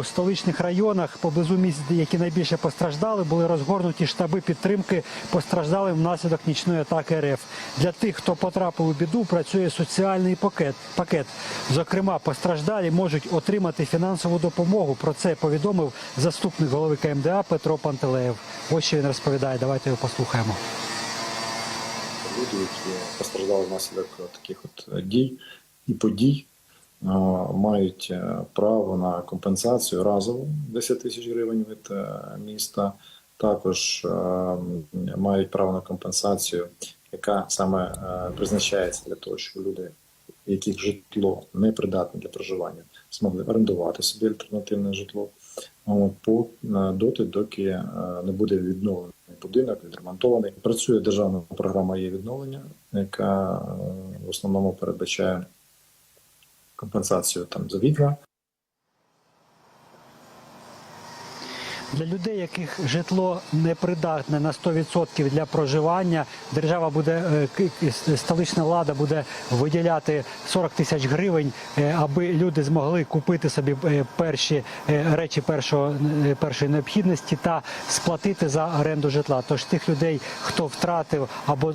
У столичних районах поблизу місць, які найбільше постраждали, були розгорнуті штаби підтримки постраждалим внаслідок нічної атаки РФ. Для тих, хто потрапив у біду, працює соціальний пакет. пакет. Зокрема, постраждалі можуть отримати фінансову допомогу. Про це повідомив заступник голови КМДА Петро Пантелеєв. Ось що він розповідає. Давайте його послухаємо. люди, які постраждали внаслідок таких от дій і подій, мають е, право на компенсацію разову 10 тисяч гривень від е, міста. Також е, мають право на компенсацію, яка саме е, призначається для того, щоб люди, яких житло не придатне для проживання, змогли орендувати собі альтернативне житло. По е, доти, доки е, не буде відновлений будинок, відремонтований. Працює державна програма є відновлення, яка е, в основному передбачає компенсацію там за вікна. Для людей, яких житло непридатне на 100% для проживання, держава буде е, столична влада буде виділяти 40 тисяч гривень, е, аби люди змогли купити собі е, перші речі першого першої необхідності та сплатити за оренду житла. Тож тих людей, хто втратив, або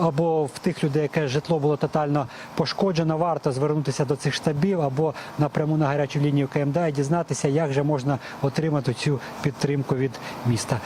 або в тих людей, яке житло було тотально пошкоджено, варто звернутися до цих штабів або напряму на гарячу лінію КМДА і дізнатися, як же можна отримати цю підтримку від міста.